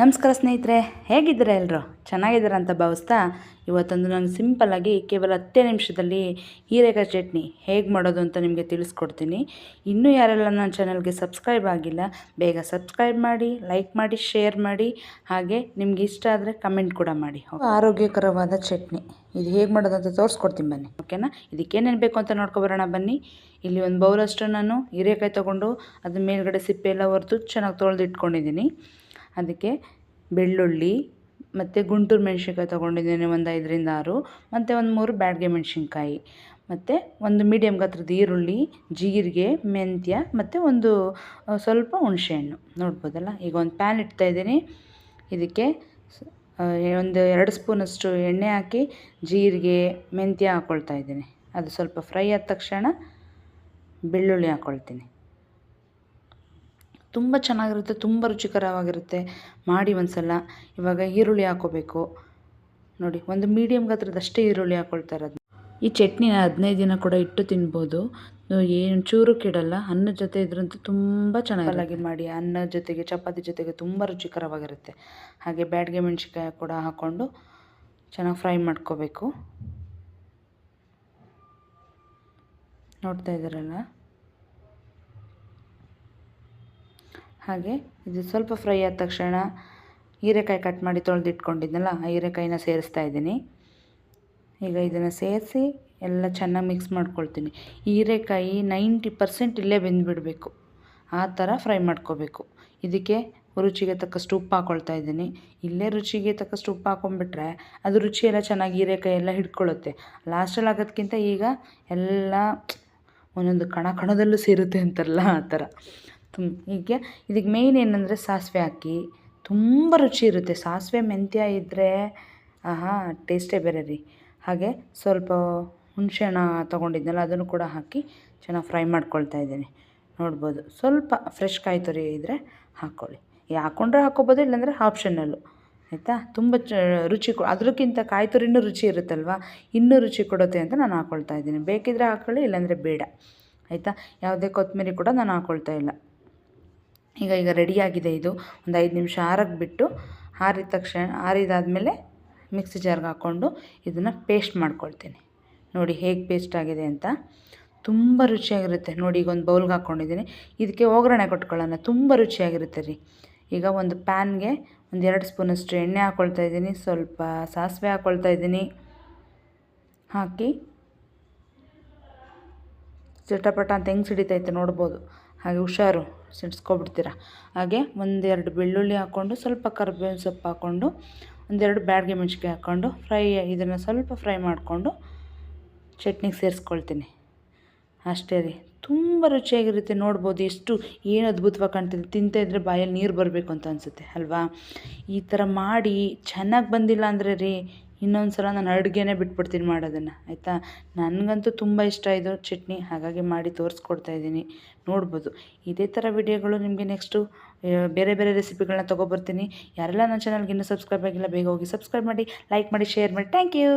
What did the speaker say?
ನಮಸ್ಕಾರ ಸ್ನೇಹಿತರೆ ಹೇಗಿದ್ದೀರಾ ಎಲ್ಲರೂ ಚೆನ್ನಾಗಿದ್ದೀರಾ ಅಂತ ಭಾವಿಸ್ತಾ ಇವತ್ತೊಂದು ನಾನು ಸಿಂಪಲ್ಲಾಗಿ ಕೇವಲ ಹತ್ತೇ ನಿಮಿಷದಲ್ಲಿ ಹೀರೆಕಾಯಿ ಚಟ್ನಿ ಹೇಗೆ ಮಾಡೋದು ಅಂತ ನಿಮಗೆ ತಿಳಿಸ್ಕೊಡ್ತೀನಿ. ಇನ್ನೂ ಯಾರೆಲ್ಲ ನನ್ನ ಚಾನಲ್ಗೆ ಸಬ್ಸ್ಕ್ರೈಬ್ ಆಗಿಲ್ಲ ಬೇಗ ಸಬ್ಸ್ಕ್ರೈಬ್ ಮಾಡಿ ಲೈಕ್ ಮಾಡಿ ಶೇರ್ ಮಾಡಿ ಹಾಗೆ ನಿಮ್ಗೆ ಇಷ್ಟ ಆದರೆ ಕಮೆಂಟ್ ಕೂಡ ಮಾಡಿ ಆರೋಗ್ಯಕರವಾದ ಚಟ್ನಿ. ಇದು ಹೇಗೆ ಮಾಡೋದು ಅಂತ ತೋರಿಸ್ಕೊಡ್ತೀನಿ ಬನ್ನಿ. ಓಕೆನಾ? ಇದಕ್ಕೇನೇನು ಬೇಕು ಅಂತ ನೋಡ್ಕೊಬರೋಣ ಬನ್ನಿ. ಇಲ್ಲಿ ಒಂದು ಬೌಲಷ್ಟು ನಾನು ಹೀರೆಕಾಯಿ ತೊಗೊಂಡು ಅದ್ರ ಮೇಲ್ಗಡೆ ಸಿಪ್ಪೆ ಎಲ್ಲ ಹೊರತು ಚೆನ್ನಾಗಿ ತೊಳೆದು ಇಟ್ಕೊಂಡಿದ್ದೀನಿ ಅದಕ್ಕೆ ಬೆಳ್ಳುಳ್ಳಿ ಮತ್ತು ಗುಂಟೂರು ಮೆಣಸಿನ್ಕಾಯಿ ತೊಗೊಂಡಿದ್ದೀನಿ ಒಂದು ಐದರಿಂದ ಆರು, ಮತ್ತು ಒಂದು ಮೂರು ಬ್ಯಾಡ್ಗೆ ಮೆಣಸಿನ್ಕಾಯಿ, ಮತ್ತು ಒಂದು ಮೀಡಿಯಮ್ ಗಾತ್ರದ ಈರುಳ್ಳಿ, ಜೀರಿಗೆ, ಮೆಂತ್ಯ, ಮತ್ತು ಒಂದು ಸ್ವಲ್ಪ ಹುಣಸೆಹಣ್ಣು. ನೋಡ್ಬೋದಲ್ಲ? ಈಗ ಒಂದು ಪ್ಯಾನ್ ಇಡ್ತಾ ಇದ್ದೀನಿ. ಇದಕ್ಕೆ ಒಂದು ಎರಡು ಸ್ಪೂನಷ್ಟು ಎಣ್ಣೆ ಹಾಕಿ ಜೀರಿಗೆ, ಮೆಂತ್ಯ ಹಾಕ್ಕೊಳ್ತಾ ಇದ್ದೀನಿ. ಅದು ಸ್ವಲ್ಪ ಫ್ರೈ ಆದ ತಕ್ಷಣ ಬೆಳ್ಳುಳ್ಳಿ ಹಾಕ್ಕೊಳ್ತೀನಿ ತುಂಬ ಚೆನ್ನಾಗಿರುತ್ತೆ, ತುಂಬ ರುಚಿಕರವಾಗಿರುತ್ತೆ. ಮಾಡಿ ಒಂದ್ಸಲ. ಇವಾಗ ಈರುಳ್ಳಿ ಹಾಕೋಬೇಕು. ನೋಡಿ, ಒಂದು ಮೀಡಿಯಮ್ ಗಾತ್ರದಷ್ಟೇ ಈರುಳ್ಳಿ ಹಾಕ್ಕೊಳ್ತಾ ಇರೋದು ಈ ಚಟ್ನಿನ ಹದಿನೈದು ದಿನ ಕೂಡ ಇಟ್ಟು ತಿನ್ಬೋದು. ಏನು ಚೂರು ಕೆಡಲ್ಲ ಅನ್ನದ ಜೊತೆ ಇದ್ರಂತೂ ತುಂಬ ಚೆನ್ನಾಗಿ ಮಾಡಿ ಅನ್ನದ ಜೊತೆಗೆ, ಚಪಾತಿ ಜೊತೆಗೆ ತುಂಬ ರುಚಿಕರವಾಗಿರುತ್ತೆ. ಹಾಗೆ ಬ್ಯಾಡ್ಗೆ ಮೆಣಸಿನ್ಕಾಯಿ ಕೂಡ ಹಾಕ್ಕೊಂಡು ಚೆನ್ನಾಗಿ ಫ್ರೈ ಮಾಡ್ಕೋಬೇಕು. ನೋಡ್ತಾ ಇದ್ದೀರಲ್ಲ? ಹಾಗೆ ಇದು ಸ್ವಲ್ಪ ಫ್ರೈ ಆದ ತಕ್ಷಣ ಹೀರೆಕಾಯಿ ಕಟ್ ಮಾಡಿ ತೊಳೆದಿಟ್ಕೊಂಡಿದ್ನಲ್ಲ, ಆ ಹೀರೆಕಾಯಿನ ಸೇರಿಸ್ತಾ ಇದ್ದೀನಿ. ಈಗ ಇದನ್ನು ಸೇರಿಸಿ ಎಲ್ಲ ಚೆನ್ನಾಗಿ ಮಿಕ್ಸ್ ಮಾಡ್ಕೊಳ್ತೀನಿ. ಹೀರೆಕಾಯಿ ನೈಂಟಿ ಪರ್ಸೆಂಟ್ ಇಲ್ಲೇ ಬೆಂದುಬಿಡಬೇಕು. ಆ ಥರ ಫ್ರೈ ಮಾಡ್ಕೋಬೇಕು. ಇದಕ್ಕೆ ರುಚಿಗೆ ತಕ್ಕಷ್ಟು ಉಪ್ಪು ಹಾಕ್ಕೊಳ್ತಾ ಇದ್ದೀನಿ. ಇಲ್ಲೇ ರುಚಿಗೆ ತಕ್ಕಷ್ಟು ಉಪ್ಪು ಹಾಕೊಂಡ್ಬಿಟ್ರೆ ಅದು ರುಚಿ ಚೆನ್ನಾಗಿ ಹೀರೆಕಾಯಿ ಎಲ್ಲ ಹಿಡ್ಕೊಳ್ಳುತ್ತೆ ಲಾಸ್ಟಲ್ಲಿ ಆಗೋದಕ್ಕಿಂತ ಈಗ ಎಲ್ಲ ಒಂದೊಂದು ಕಣ ಕಣದಲ್ಲೂ ಸೇರುತ್ತೆ ಅಂತಾರಲ್ಲ ಆ ಥರ ತುಂಬ ಹೀಗೆ ಇದಕ್ಕೆ ಮೇಯ್ನ್ ಏನಂದರೆ ಸಾಸಿವೆ ಹಾಕಿ. ತುಂಬ ರುಚಿ ಇರುತ್ತೆ. ಸಾಸಿವೆ ಮೆಂತ್ಯ ಇದ್ದರೆ ಆಹಾ ಟೇಸ್ಟೇ ಬೇರೆ ರೀ. ಹಾಗೆ ಸ್ವಲ್ಪ ಹುಣಸೆಹಣ್ಣು ತೊಗೊಂಡಿದ್ನಲ್ಲ, ಅದನ್ನು ಕೂಡ ಹಾಕಿ ಚೆನ್ನಾಗಿ ಫ್ರೈ ಮಾಡ್ಕೊಳ್ತಾ ಇದ್ದೀನಿ. ನೋಡ್ಬೋದು. ಸ್ವಲ್ಪ ಫ್ರೆಶ್ ಕಾಯಿ ತುರಿ ಇದ್ದರೆ ಹಾಕ್ಕೊಳ್ಳಿ ಹಾಕ್ಕೊಂಡ್ರೆ ಹಾಕ್ಕೊಬೋದು ಇಲ್ಲಾಂದರೆ ಆಪ್ಷನಲ್ಲು ಆಯಿತಾ? ತುಂಬ ಚ, ರುಚಿ ಕೊ ಅದಕ್ಕಿಂತ ಕಾಯಿ ತುರಿನೂ ರುಚಿ ಇರುತ್ತಲ್ವ? ಇನ್ನೂ ರುಚಿ ಕೊಡುತ್ತೆ ಅಂತ ನಾನು ಹಾಕ್ಕೊಳ್ತಾ ಇದ್ದೀನಿ. ಬೇಕಿದ್ದರೆ ಹಾಕ್ಕೊಳ್ಳಿ ಇಲ್ಲಾಂದರೆ ಬೇಡ. ಆಯಿತಾ? ಯಾವುದೇ ಕೊತ್ತಂಬರಿ ಕೂಡ ನಾನು ಹಾಕ್ಕೊಳ್ತಾ ಇಲ್ಲ. ಈಗ ಈಗ ರೆಡಿಯಾಗಿದೆ ಇದು. ಒಂದು ಐದು ನಿಮಿಷ ಆರಕ್ಕೆ ಬಿಟ್ಟು ಆರಿದ ತಕ್ಷಣ, ಆರಿದಾದಮೇಲೆ ಮಿಕ್ಸಿ ಜಾರ್ಗೆ ಹಾಕ್ಕೊಂಡು ಇದನ್ನು ಪೇಸ್ಟ್ ಮಾಡ್ಕೊಳ್ತೀನಿ. ನೋಡಿ ಹೇಗೆ ಪೇಸ್ಟ್ ಆಗಿದೆ ಅಂತ. ತುಂಬ ರುಚಿಯಾಗಿರುತ್ತೆ. ನೋಡಿ ಈಗ ಒಂದು ಬೌಲ್ಗೆ ಹಾಕ್ಕೊಂಡಿದ್ದೀನಿ. ಇದಕ್ಕೆ ಒಗ್ಗರಣೆ ಕೊಟ್ಕೊಳ್ಳೋಣ. ತುಂಬ ರುಚಿಯಾಗಿರುತ್ತೆ ರೀ. ಈಗ ಒಂದು ಪ್ಯಾನ್ಗೆ ಒಂದು ಎರಡು ಸ್ಪೂನಷ್ಟು ಎಣ್ಣೆ ಹಾಕ್ಕೊಳ್ತಾ ಇದ್ದೀನಿ. ಸ್ವಲ್ಪ ಸಾಸಿವೆ ಹಾಕ್ಕೊಳ್ತಾ ಇದ್ದೀನಿ. ಹಾಕಿ. ಚಟಪಟ ಅಂತ ಹೆಂಗೆ ಸಿಡಿತೈತೆ ನೋಡ್ಬೋದು. ಹಾಗೆ ಹುಷಾರು ಸಿಡಿಸ್ಕೊಬಿಡ್ತೀರ. ಹಾಗೆ ಒಂದೆರಡು ಬೆಳ್ಳುಳ್ಳಿ ಹಾಕ್ಕೊಂಡು ಸ್ವಲ್ಪ ಕರ್ಬೇವಿನ ಸೊಪ್ಪು ಹಾಕ್ಕೊಂಡು, ಒಂದೆರಡು ಬ್ಯಾಡಿಗೆ ಮೆಣಸಿಗೆ ಹಾಕ್ಕೊಂಡು ಫ್ರೈ, ಇದನ್ನು ಸ್ವಲ್ಪ ಫ್ರೈ ಮಾಡಿಕೊಂಡು ಚಟ್ನಿಗೆ ಸೇರಿಸ್ಕೊಳ್ತೀನಿ. ಅಷ್ಟೇ ರೀ. ತುಂಬ ರುಚಿಯಾಗಿರುತ್ತೆ ನೋಡ್ಬೋದು. ಎಷ್ಟು ಏನು ಅದ್ಭುತವಾಗಿ ಕಾಣ್ತಿದೆ. ತಿಂತಾ ಇದ್ದರೆ ಬಾಯಲ್ಲಿ ನೀರು ಬರಬೇಕು ಅಂತ ಅನಿಸುತ್ತೆ, ಅಲ್ವಾ? ಈ ಥರ ಮಾಡಿ ಚೆನ್ನಾಗಿ ಬಂದಿಲ್ಲ ಅಂದರೆ ರೀ ಇನ್ನೊಂದು ಸಲ ನಾನು ಅಡುಗೆನೇ ಬಿಟ್ಬಿಡ್ತೀನಿ ಮಾಡೋದನ್ನು, ಆಯಿತಾ? ನನಗಂತೂ ತುಂಬ ಇಷ್ಟ ಇದು ಚಟ್ನಿ, ಹಾಗಾಗಿ ಮಾಡಿ ತೋರಿಸ್ಕೊಡ್ತಾ ಇದ್ದೀನಿ. ನೋಡ್ಬೋದು. ಇದೇ ಥರ ವಿಡಿಯೋಗಳು ನಿಮಗೆ ನೆಕ್ಸ್ಟು ಬೇರೆ ಬೇರೆ ರೆಸಿಪಿಗಳನ್ನ ತೊಗೊಬರ್ತೀನಿ. ಯಾರೆಲ್ಲ ನನ್ನ ಚಾನಲ್ಗೆ ಇನ್ನೂ ಸಬ್ಸ್ಕ್ರೈಬ್ ಆಗಿಲ್ಲ, ಬೇಗ ಹೋಗಿ ಸಬ್ಸ್ಕ್ರೈಬ್ ಮಾಡಿ ಲೈಕ್ ಮಾಡಿ ಶೇರ್ ಮಾಡಿ. Thank you